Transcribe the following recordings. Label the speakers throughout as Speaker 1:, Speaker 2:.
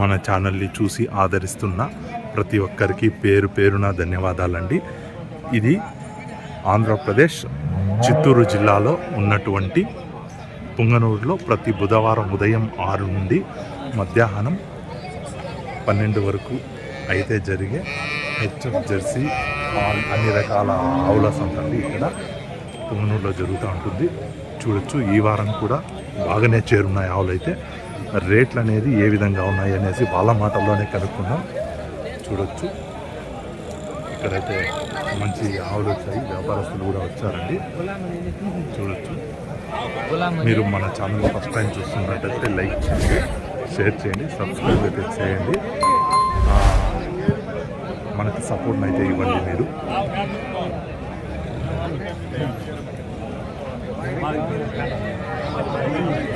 Speaker 1: మన ఛానల్ని చూసి ఆదరిస్తున్న ప్రతి ఒక్కరికి పేరు పేరున ధన్యవాదాలండి. ఇది ఆంధ్రప్రదేశ్ చిత్తూరు జిల్లాలో ఉన్నటువంటి పుంగనూరులో ప్రతి బుధవారం ఉదయం ఆరు నుండి మధ్యాహ్నం పన్నెండు వరకు అయితే జరిగే హెచ్ఎఫ్ జెర్సీ అన్ని రకాల ఆవుల సంత ఇక్కడ పుంగనూరులో జరుగుతూ ఉంటుంది. చూడొచ్చు ఈ వారం కూడా బాగానే చేరున్నాయి ఆవులు అయితే రేట్లు అనేది ఏ విధంగా ఉన్నాయి అనేసి వాళ్ళ మాటల్లోనే కనుక్కున్నాం చూడొచ్చు. ఇక్కడైతే మంచి ఆవులు వచ్చాయి. వ్యాపారస్తులు కూడా వచ్చారండి. చూడొచ్చు. మీరు మన ఛానల్ ఫస్ట్ టైం చూస్తున్నట్టయితే లైక్ చేయండి షేర్ చేయండి సబ్స్క్రైబ్ అయితే చేయండి. మనకి సపోర్ట్ అయితే ఇవ్వండి మీరు. ఈ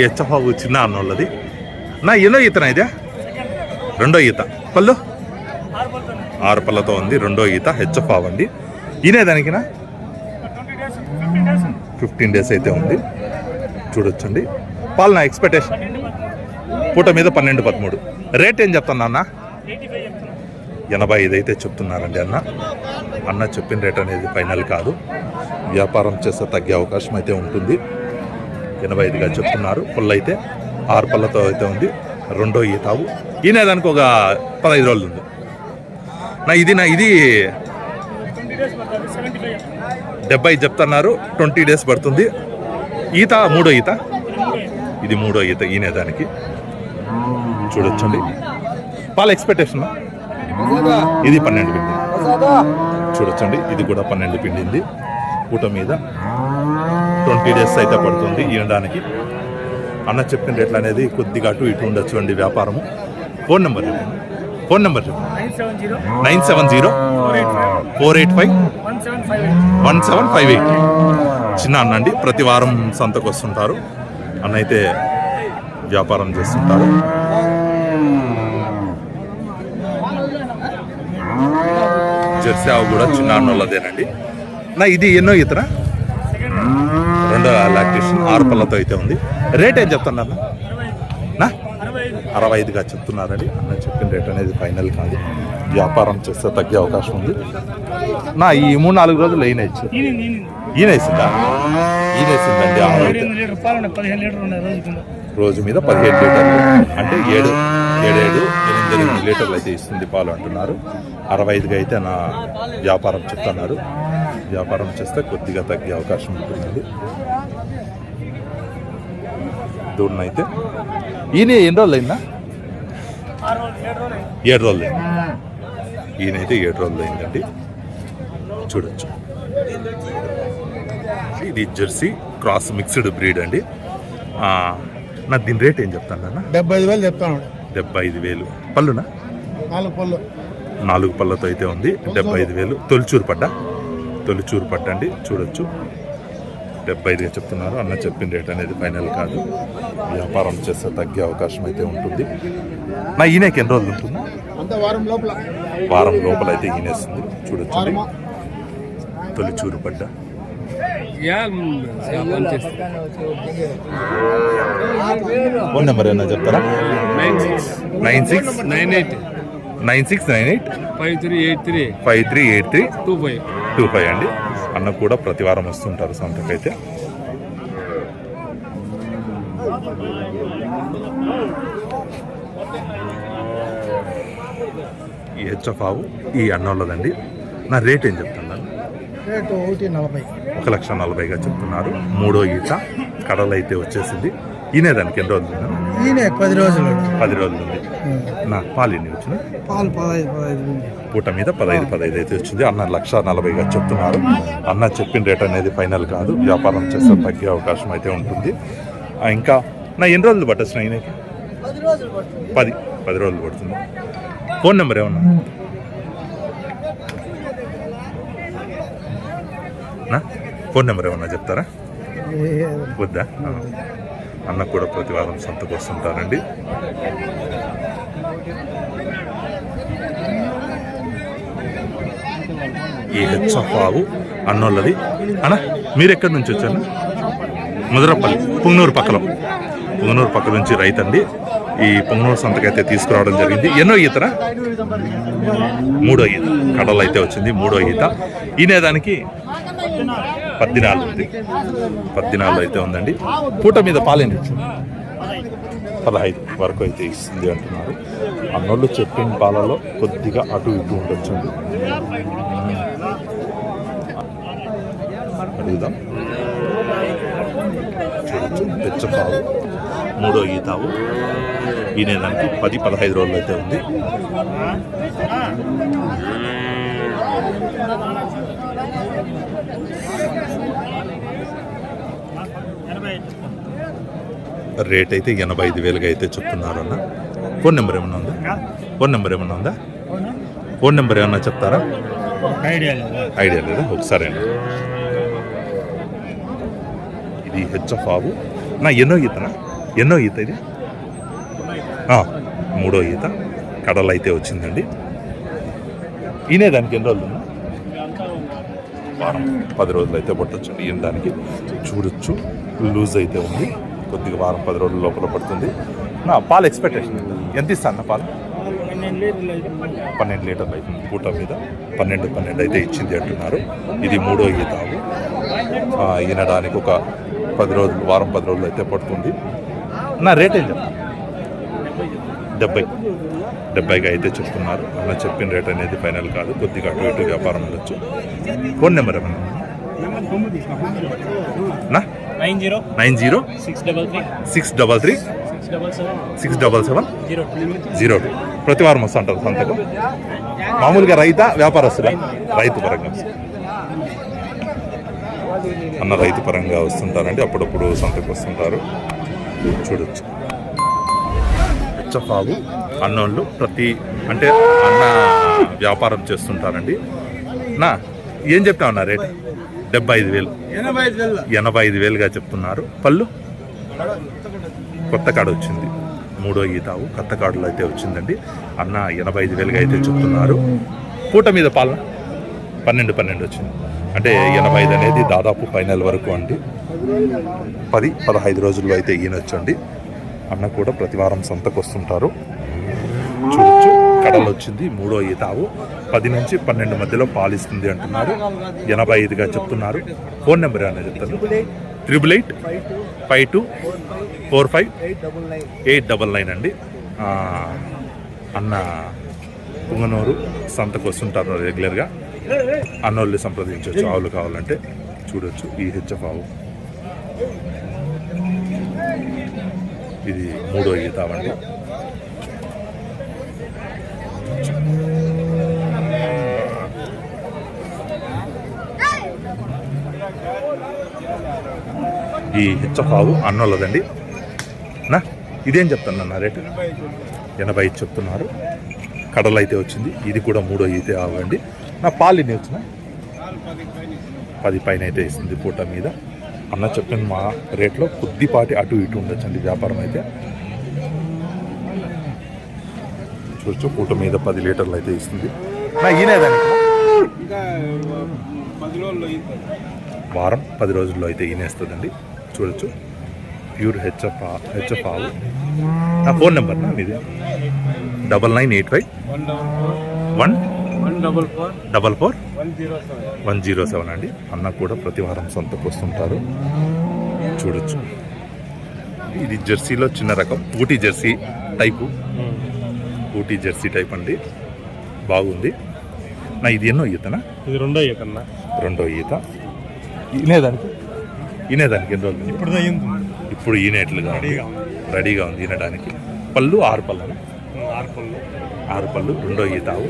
Speaker 1: హెచ్చబాబు చిన్న అన్నోళ్ళది నా ఎన్నో ఈతనా ఇదే? రెండో ఈత. పళ్ళు? ఆరు పళ్ళతో ఉంది రెండో ఈత హెచ్చఫావ్ అండి ఈయనే దానికినా? ఫిఫ్టీన్ డేస్ అయితే ఉంది. చూడొచ్చండి. పాలు నా ఎక్స్పెక్టేషన్. పూట మీద పన్నెండు పదమూడు. రేట్ ఏం చెప్తాను నాన్న? ఎనభై ఐదు అయితే చెప్తున్నారండి అన్న. అన్న చెప్పిన రేట్ అనేది ఫైనల్ కాదు. వ్యాపారం చేస్తే తగ్గే అవకాశం అయితే ఉంటుంది. ఎనభై ఐదుగా చెప్తున్నారు. పుల్ల అయితే ఆరు పళ్ళతో అయితే ఉంది. రెండో ఈతావు ఈయన ఒక పదహైదు రోజులు ఉంది. నా ఇది నా ఇది డెబ్బై చెప్తున్నారు. ట్వంటీ డేస్ పడుతుంది. ఈత మూడో ఈత. ఇది మూడో ఈత ఈనేదానికి. చూడొచ్చండి. పాల ఎక్స్పెక్టేషన్ ఇది పన్నెండు పిండి. చూడొచ్చండి ఇది కూడా పన్నెండు పిండింది. పూట మీద ట్వంటీ డేస్ అయితే పడుతుంది ఈనడానికి. అన్న చెప్పిన రేట్లు అనేది కొద్దిగా అటు ఇటు ఉండొచ్చు అండి వ్యాపారము. Phone number phone number
Speaker 2: nine seven zero. Four eight five.
Speaker 1: Four eight five.
Speaker 2: One seven five eight.
Speaker 1: One seven five eight. చిన్న అన్న అండి ప్రతి వారం సంతకు వస్తుంటారు. అన్న అయితే వ్యాపారం చేస్తుంటారు. జెర్సీ ఆవు కూడా చిన్న అన్నోళ్ళదేనండి నా ఇది ఎన్నో ఇతర? రెండో లాక్టేషన్ ఆరు పళ్ళతో అయితే ఉంది. రేట్ ఏం చెప్తున్నారు నా?
Speaker 2: అరవై ఐదు
Speaker 1: అరవై ఐదుగా చెప్తున్నారండి. అన్న చెప్పిన రేట్ అనేది ఫైనల్ కాదు. వ్యాపారం చేస్తే తగ్గే అవకాశం ఉంది. నా ఈ మూడు నాలుగు రోజులు ఈయన ఇచ్చు
Speaker 2: ఈయన
Speaker 1: వేసిందా ఈయన. వేసిందండి
Speaker 2: పదిహేను రోజు
Speaker 1: మీద పదిహేడు లీటర్లు. అంటే ఏడు ఏడేడు ఎనిమిది ఎనిమిది లీటర్లు అయితే ఇస్తుంది పాలు అంటున్నారు. అరవై ఐదుగా అయితే నా వ్యాపారం చెప్తున్నారు. వ్యాపారం చేస్తే కొద్దిగా తగ్గే అవకాశం ఉంటుందండి దూడనైతే. ఈయన ఎన్ని రోజులు అయిందా?
Speaker 2: ఏడు రోజులు అయింది.
Speaker 1: ఈయనైతే ఏడు రోజులు అయిందండి. చూడొచ్చు. ఇది జెర్సీ క్రాస్ మిక్స్డ్ బ్రీడ్ అండి. ఆ, నా దీని రేట్ ఏం చెప్తాను అన్న
Speaker 3: డెబ్బై ఐదు వేలు చెప్తాను.
Speaker 1: డెబ్బై ఐదు వేలు. పళ్ళునా?
Speaker 3: నాలుగు పళ్ళు.
Speaker 1: నాలుగు పళ్ళతో అయితే ఉంది. డెబ్బై ఐదు వేలు. తొలిచూరు పడ్డ? తొలిచూరు పడ్డ అండి చూడొచ్చు. డెబ్బై ఐదుగా చెప్తున్నారు. అన్న చెప్పిన రేట్ అనేది ఫైనల్ కాదు. వ్యాపారం చేస్తే తగ్గే అవకాశం అయితే ఉంటుంది. నా ఈయనకి ఎన్ని రోజులు ఉంటుంది?
Speaker 3: అంత వారం లోపల.
Speaker 1: వారం లోపల అయితే ఈనేస్తుంది చూడొచ్చు. తొలిచూరు పడ్డ? ఫోన్ నెంబర్ ఏమన్నా చెప్తారా?
Speaker 4: Nine six.
Speaker 1: Nine six?
Speaker 4: Nine eight.
Speaker 1: Nine six nine eight?
Speaker 4: Five three eight three.
Speaker 1: Five three eight three?
Speaker 4: Two five.
Speaker 1: Two five అండి. అన్న కూడా ప్రతి వారం వస్తుంటారు సంతకైతే ఈ హెచ్ఎఫ్ ఆవు ఈ అన్నోళ్ళదండి నా రేట్ ఏం చెప్తున్నాను
Speaker 3: రేటు ఒకటి నలభై.
Speaker 1: ఒక లక్ష నలభైగా చెప్తున్నారు. మూడో ఈత కడలు అయితే వచ్చేసింది. ఈయనే దానికి ఎన్ని రోజులు?
Speaker 3: ఈయన పది రోజులు
Speaker 1: పది రోజులు ఉంది. నా పాలు ఎన్ని వచ్చినాయి?
Speaker 3: పాలు పదహైదు పదహైదు
Speaker 1: పూట మీద పదహైదు పదహైదు అయితే వచ్చింది. అన్న లక్ష నలభైగా చెప్తున్నారు. అన్న చెప్పిన రేట్ అనేది ఫైనల్ కాదు. వ్యాపారం చేస్తే తగ్గే అవకాశం అయితే ఉంటుంది. ఇంకా నా ఎన్ని రోజులు పట్టొచ్చు ఈయనకి?
Speaker 3: పది
Speaker 1: పది రోజులు పడుతుంది. ఫోన్ నెంబర్ ఏమన్నా? ఫోన్ నెంబర్ ఏమన్నా చెప్తారా? వద్దా. అన్న కూడా ప్రతి వారం సంతకు వస్తుంటారండి ఈ హెచ్ఎఫ్ ఆవు అన్నోళ్ళది. అన్న మీరు ఎక్కడి నుంచి వచ్చారు? ముదరపల్లి పుంగనూరు పక్కలో. పుంగనూరు పక్క నుంచి రైతు అండి ఈ పుంగనూరు సంతకైతే తీసుకురావడం జరిగింది. ఎన్నో ఈతరా? మూడో ఈత. కడలు అయితే వచ్చింది మూడో ఈత. ఈనేదానికి పద్దినాలు ఉంది. పద్దినాలు అయితే ఉందండి. పూట మీద పాలేని పదహైదు వరకు అయితే ఇస్తుంది అంటున్నారు. అన్నోళ్ళు చెప్పిన పాలలో కొద్దిగా అటు ఇటు ఉండొచ్చు అడుగుదాం. చూడొచ్చు. తెచ్చపావు మూడో ఈతావు. ఈనేదానికి పది పదహైదు రోజులు అయితే ఉంది. రేట్ అయితే ఎనభై ఐదు వేలుగా అయితే చెప్తున్నారు అన్న ఫోన్ నెంబర్ ఏమన్నా ఉందా? ఫోన్ నెంబర్ ఏమన్నా ఉందా? ఫోన్ నెంబర్ ఏమన్నా చెప్తారా?
Speaker 2: ఐడియా లేదా?
Speaker 1: ఒకసారి అండి. ఇది హెచ్ఎఫ్ ఆవు. నా ఎన్నో ఈతనా ఎన్నో ఈత ఇది? మూడో ఈత. కడలు అయితే వచ్చిందండి. ఈయనే దానికి ఎన్ని రోజులు వారం. పది రోజులు అయితే పట్టొచ్చండి ఈయన దానికి చూడొచ్చు. లూజ్ అయితే ఉంది. కొద్దిగా వారం పది రోజుల లోపల పడుతుంది. నా పాలు ఎక్స్పెక్టేషన్ ఎంత? ఇస్తాను నా పాలు? పన్నెండు లీటర్లు అయితే పూట మీద పన్నెండు పన్నెండు అయితే ఇచ్చింది అంటున్నారు. ఇది మూడో ఈతావు ఈనడానికి ఒక పది రోజులు వారం పది రోజులు అయితే పడుతుంది. నా రేట్ ఏం చెప్తాను డెబ్బై. డెబ్బైగా అయితే చెప్తున్నారు. అన్న చెప్పిన రేట్ అనేది ఫైనల్ కాదు. కొద్దిగా అటు ఇటు వ్యాపారం ఉండొచ్చు. ఫోన్ నెంబర్ ఏమన్నా
Speaker 2: nine zero
Speaker 1: nine zero
Speaker 2: six double three
Speaker 1: six double three
Speaker 2: six double seven zero
Speaker 1: two. ప్రతి వారం వస్తుంటారు సంతకం. మామూలుగా రైత వ్యాపారస్తుడా? రైతు పరంగా. అన్న రైతు పరంగా వస్తుంటారండి. అప్పుడప్పుడు సంతకు వస్తుంటారు. చూడొచ్చు. హెచ్ఎఫ్ఆవు అన్నోళ్ళు ప్రతి అంటే అన్న వ్యాపారం చేస్తుంటారండి. నా ఏం చెప్తా ఉన్నా రేట్? డెబ్బై ఐదు వేలు.
Speaker 3: ఎనభై ఐదు వేల.
Speaker 1: ఎనభై ఐదు వేలుగా చెప్తున్నారు. పళ్ళు? కొత్త కాడ వచ్చింది. మూడో ఈతావు కొత్త కాడులో అయితే వచ్చిందండి. అన్న ఎనభై ఐదు వేలుగా అయితే చెప్తున్నారు. పూట మీద పాలన? పన్నెండు పన్నెండు వచ్చింది. అంటే ఎనభై ఐదు అనేది దాదాపు ఫైనల్ వరకు అండి. పది పదహైదు రోజుల్లో అయితే ఈయనొచ్చండి. అన్న కూడా ప్రతి వారం సంతకు వస్తుంటారు చూడొచ్చు. కడలు వచ్చింది. మూడో ఈతావు పది నుంచి పన్నెండు మధ్యలో పాలిస్తుంది అంటున్నారు. ఎనభై ఐదుగా చెప్తున్నారు. ఫోన్ నెంబర్ అనేది చెప్తాను triple eight five two four five eight double nine అండి. అన్న పుంగనూరు సంతకు వస్తుంటారు రెగ్యులర్గా. అన్నోళ్ళు సంప్రదించవచ్చు. ఆవులు కావాలంటే చూడొచ్చు. ఈ హెచ్ఎఫ్ ఆవు. ఇది మూడో ఈతావండి ఈ హెచ్చపావు అన్నోళ్ళదండి. నా ఇదేం చెప్తాను నా రేటు? ఎనభై ఐదు చెప్తున్నారు. కడలు అయితే వచ్చింది. ఇది కూడా మూడో అయితే ఆవు నా పాలు ఎన్ని వచ్చిన? పది పైన అయితే ఇస్తుంది పూట మీద. అన్న చెప్పిన మా రేట్లో కొద్దిపాటి అటు ఇటు ఉండొచ్చండి వ్యాపారం అయితే. చూడొచ్చు. పూట మీద పది లీటర్లు అయితే ఇస్తుంది. నా ఈనేదానికి
Speaker 4: ఇంకా పది రోజుల్లో
Speaker 1: వారం పది రోజుల్లో అయితే ఈనేస్తుందండి చూడొచ్చు. ప్యూర్ హెచ్ఎఫ్ హెచ్ఎఫ్ ఆవు. నా ఫోన్ నెంబర్ నా మీది? Double nine eight five?
Speaker 4: One? Double four
Speaker 1: one
Speaker 4: one double four.
Speaker 1: Double four?
Speaker 4: One zero seven.
Speaker 1: One zero seven అండి. అన్న కూడా ప్రతి వారం సొంతకు వస్తుంటారు. చూడొచ్చు. ఇది జెర్సీలో చిన్న రకం. Ooty jersey type. Ooty jersey type అండి. బాగుంది. నా ఇది ఎన్నో ఈతనా?
Speaker 2: ఇది రెండో కన్నా
Speaker 1: రెండో ఈత. ఈనేదానికి ఈనేదానికి ఎన్ని రోజులు?
Speaker 2: ఇప్పుడు
Speaker 1: ఇప్పుడు ఈనేట్లుగా.
Speaker 2: రెడీగా ఉంది.
Speaker 1: రెడీగా ఉంది ఈనడానికి. పళ్ళు ఆరు పళ్ళు
Speaker 2: ఆరు పళ్ళు.
Speaker 1: ఆరు పళ్ళు రెండో ఈతావు.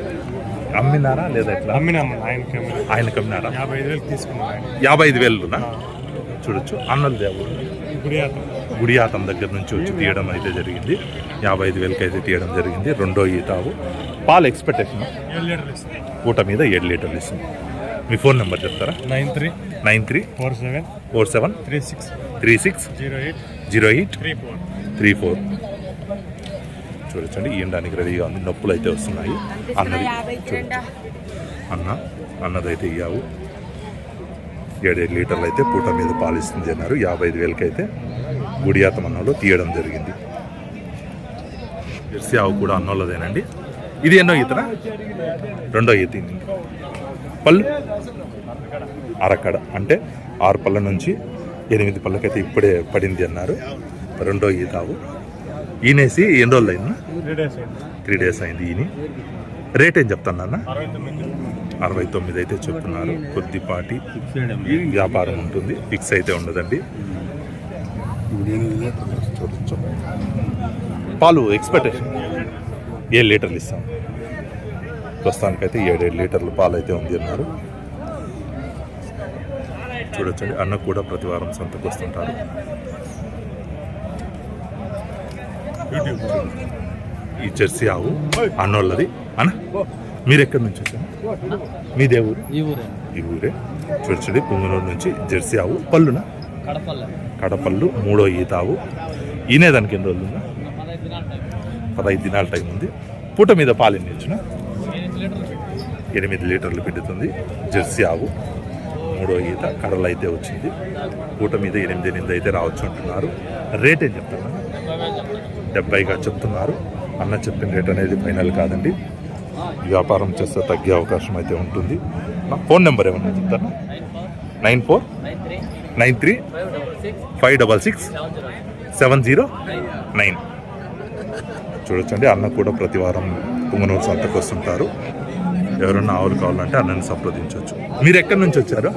Speaker 1: అమ్మినారా లేదా ఎట్లా?
Speaker 2: అమ్మినాము ఆయనకి
Speaker 1: ఆయనకి అమ్మినారా?
Speaker 2: యాభై ఐదు వేలు తీసుకున్నాం ఆయన.
Speaker 1: యాభై ఐదు వేలునా? చూడొచ్చు. అన్నలు దేవుడు
Speaker 2: ఇప్పుడు అతను
Speaker 1: గుడియాతం దగ్గర నుంచి వచ్చి తీయడం అయితే జరిగింది. యాభై ఐదు వేలకి అయితే తీయడం జరిగింది. రెండో ఈతావు. పాలు ఎక్స్పెక్టేషన్ పూట మీద ఏడు లీటర్లు ఇస్తుంది మీ ఫోన్ నెంబర్ చెప్తారా?
Speaker 2: Nine three
Speaker 1: nine three
Speaker 2: four seven
Speaker 1: four seven
Speaker 2: three six
Speaker 1: three six
Speaker 2: zero eight
Speaker 1: zero eight
Speaker 2: three four
Speaker 1: three four. చూడొచ్చండి ఈయడానికి రెడీగా ఉంది. నొప్పులు అయితే వస్తున్నాయి. అన్నది. అన్న అన్నదైతే ఇయ్యావు. ఏడేడు లీటర్లు అయితే పూట మీద పాలిస్తుంది అన్నారు. యాభై ఐదు వేలకి అయితే గుడియాతం అన్నంలో తీయడం జరిగింది. జెర్సీ ఆవు కూడా అన్నోళ్ళదేనండి. ఇది ఎన్నో ఈతన? రెండో ఈత పళ్ళు? అరకడ. అంటే ఆరు పళ్ళ నుంచి ఎనిమిది పళ్ళకైతే ఇప్పుడే పడింది అన్నారు. రెండో ఈత ఆవు. ఈనేసి ఎన్ని రోజులు అయిందా
Speaker 2: త్రీ డేస్ అయింది
Speaker 1: త్రీ డేస్ అయింది ఈని. రేట్ ఏం చెప్తాను
Speaker 2: అరవై తొమ్మిది.
Speaker 1: అరవై తొమ్మిది అయితే చెప్తున్నారు. కొద్దిపాటి వ్యాపారం ఉంటుంది. ఫిక్స్ అయితే ఉండదండి. పాలు ఎక్స్పెక్టేషన్ ఏడు లీటర్లు ఇస్తాం? ప్రస్తుతానికైతే ఏడేడు లీటర్లు పాలు అయితే ఉంది అన్నారు. చూడొచ్చండి అన్న కూడా ప్రతి వారం సంతకు వస్తుంటారు ఈ జెర్సీ ఆవు అన్నోళ్ళది. అన్న మీరు ఎక్కడి నుంచి వచ్చారు? మీ దేవుడు
Speaker 3: ఈ ఊరే.
Speaker 1: ఈ ఊరే. చూడండి పుంగనూరు నుంచి జెర్సీ ఆవు పళ్ళున?
Speaker 3: కడపల్ల.
Speaker 1: కడపళ్ళు మూడో ఈత ఆవు ఎన్ని రోజులు పదహైదు దినాల టైం ఉంది. పూట మీద పాలు ఎన్ని ఇచ్చిన ఎనిమిది లీటర్లు పెడుతుంది. జెర్సీ ఆవు. మూడో ఈత కడలు అయితే వచ్చింది. పూట మీద ఎనిమిది ఎనిమిది అయితే రావచ్చు అంటున్నారు. రేట్ ఏం చెప్తారు డెబ్బైగా చెప్తున్నారు. అన్న చెప్పిన రేట్ అనేది ఫైనల్ కాదండి. వ్యాపారం చేస్తే తగ్గే అవకాశం అయితే ఉంటుంది. నా ఫోన్ నెంబర్ ఏమన్నా చెప్తాను nine four. Nine three five double six seven zero nine. చూడొచ్చండి అన్న కూడా ప్రతి వారం పుంగనూరు సంతకు వస్తుంటారు. ఎవరన్నా ఆవులు కావాలంటే అన్నని సంప్రదించవచ్చు మీరు ఎక్కడి నుంచి వచ్చారు?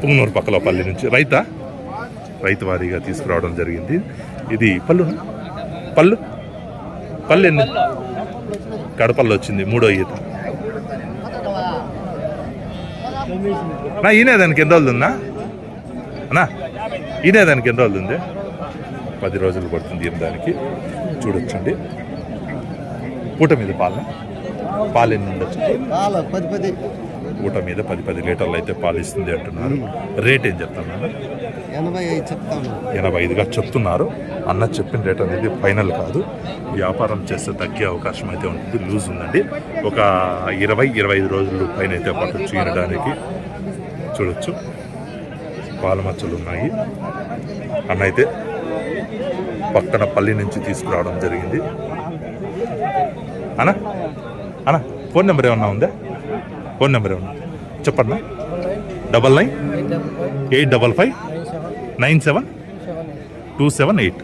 Speaker 1: పుంగనూరు పక్కల పల్లి నుంచి. రైతా? రైతు వారీగా తీసుకురావడం జరిగింది. ఇది పళ్ళు పళ్ళు పళ్ళు ఎన్ని? కడపల్లో వచ్చింది మూడో ఈత. నా ఈయనే దానికి ఎన్ని రోజులు ఉందా? అన్నా ఈయనే దానికి ఎన్ని రోజులు ఉంది? పది రోజులు పడుతుంది దానికి. చూడొచ్చండి. పూట మీద పాలన. పాలు ఎన్ని ఉండొచ్చు?
Speaker 3: పది పది.
Speaker 1: పూట మీద పది పది లీటర్లు అయితే పాలు ఇస్తుంది అంటున్నారు. రేట్ ఏం
Speaker 3: చెప్తాను
Speaker 1: ఎనభై ఐదుగా చెప్తున్నారు. అన్న చెప్పిన రేట్ అనేది ఫైనల్ కాదు. వ్యాపారం చేస్తే తగ్గే అవకాశం అయితే ఉంటుంది. లూజ్ ఉందండి. ఒక ఇరవై ఇరవై ఐదు రోజులు పైన అయితే పట్టు ఈనడానికి చూడొచ్చు. పాల మచ్చలు ఉన్నాయి. అన్న అయితే పక్కన పల్లి నుంచి తీసుకురావడం జరిగింది. అన్న అన్న ఫోన్ నెంబర్ ఏమన్నా ఉందా? ఫోన్ నెంబర్ ఏమన్నా? చెప్పండి double nine eight double five nine seven? Two seven eight.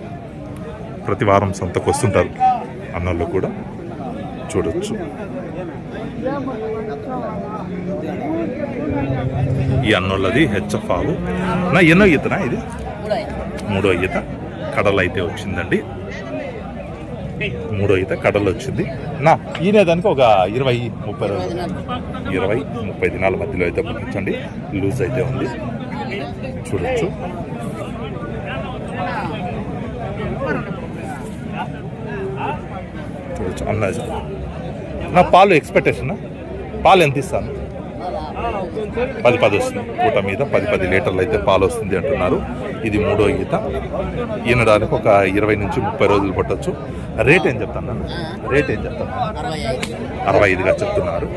Speaker 1: ప్రతి వారం సంతకు వస్తుంటారు అన్నోళ్ళు కూడా. చూడొచ్చు. ఈ అన్నోళ్ళది హెచ్ఎఫ్ ఆవు నా ఎన్నో ఈతనా ఇది? మూడో ఈత. కడలు అయితే వచ్చిందండి. మూడో ఈత కడలు వచ్చింది. నా ఈనేదానికి ఒక ఇరవై ముప్పై రోజులు. ఇరవై ముప్పై దినాల మధ్యలో అయితే పంపించండి. లూజ్ అయితే ఉంది. చూడొచ్చు. చూడొచ్చు నా పాలు ఎక్స్పెక్టేషన్ పాలు ఎంత ఇస్తాను? పది పది వస్తుంది. పూట మీద పది పది లీటర్లు అయితే పాలు వస్తుంది అంటున్నారు. ఇది మూడో ఈత. ఈనడానికి ఒక ఇరవై నుంచి ముప్పై రోజులు పట్టొచ్చు. రేట్ ఏం చెప్తాను నన్ను? రేట్ ఏం చెప్తాను? అరవై ఐదుగా చెప్తున్నారు.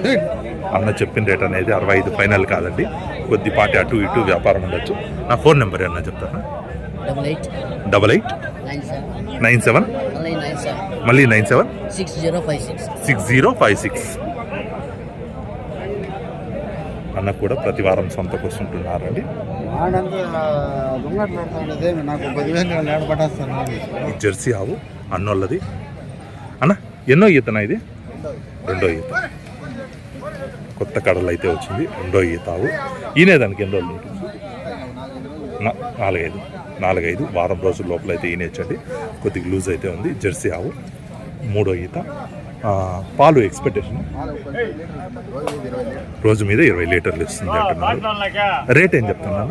Speaker 1: అన్న చెప్పిన రేట్ అనేది అరవై ఐదు ఫైనల్ కాదండి. కొద్దిపాటి అటు ఇటు వ్యాపారం ఉండొచ్చు. నా ఫోన్ నెంబర్ ఏమన్నా చెప్తాను
Speaker 5: double eight
Speaker 1: double eight
Speaker 5: nine seven మళ్ళీ nine seven six zero five six
Speaker 1: six zero five six అన్న కూడా ప్రతి వారం సొంతకు వస్తుంటున్నారండి. జెర్సీ ఆవు అన్నోళ్ళది. అన్న ఎన్నో ఈతనా ఇది? రెండో ఈత. కొత్త కడలు అయితే వచ్చింది రెండో ఈత ఆవు. ఈయనే దానికి ఎన్ని రోజులు ఉంటుంది? నాలుగైదు. నాలుగైదు వారం రోజుల లోపల అయితే ఈనేచ్చండి కొద్దిగా లూజ్ అయితే ఉంది. జెర్సీ ఆవు మూడో ఈత. పాలు ఎక్స్పెక్టేషన్? రోజు మీద ఇరవై లీటర్లు ఇస్తుంది అంటున్నారు. రేట్ ఏం చెప్తున్నా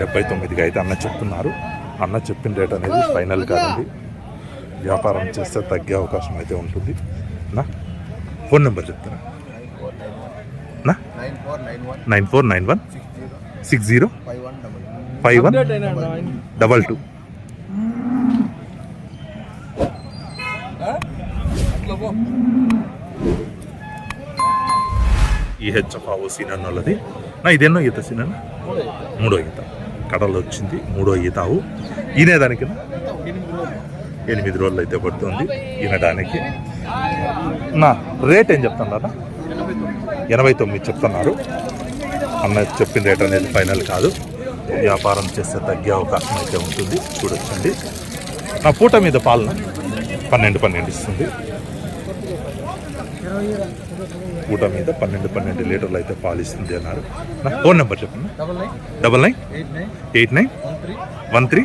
Speaker 1: డెబ్బై తొమ్మిదిగా అయితే అన్న చెప్తున్నారు. అన్న చెప్పిన రేట్ అనేది ఫైనల్ కాదండి. వ్యాపారం చేస్తే తగ్గే అవకాశం అయితే ఉంటుంది. నా ఫోన్ నెంబర్ చెప్తారా? నా nine four nine one. Six zero. Five one double two. ఈ హెచ్ఎఫ్ ఆవు సీనన్నోళ్ళది నా ఇదేనో ఈత సీనన్న మూడో ఈత. కడలు వచ్చింది మూడో ఈత ఆవు. ఈనేదానికి ఎనిమిది రోజులు అయితే పడుతుంది ఈనడానికి. నా రేట్ ఏం చెప్తున్నారు? ఎనభై తొమ్మిది చెప్తున్నారు. అన్న చెప్పిన రేట్ అనేది ఫైనల్ కాదు. వ్యాపారం చేస్తే తగ్గే అవకాశం అయితే ఉంటుంది. చూడొచ్చండి. నా పూట మీద పాలన పన్నెండు పన్నెండు ఇస్తుంది. పూట మీద పన్నెండు పన్నెండు లీటర్లు అయితే పాలు ఇస్తుంది అన్నారు. నా ఫోన్ నెంబర్ చెప్పండి.
Speaker 3: Double nine. Eight nine. One three.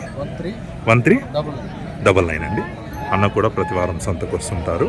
Speaker 1: One three. Double nine అండి. అన్న కూడా ప్రతి వారం సంతకు వస్తుంటారు.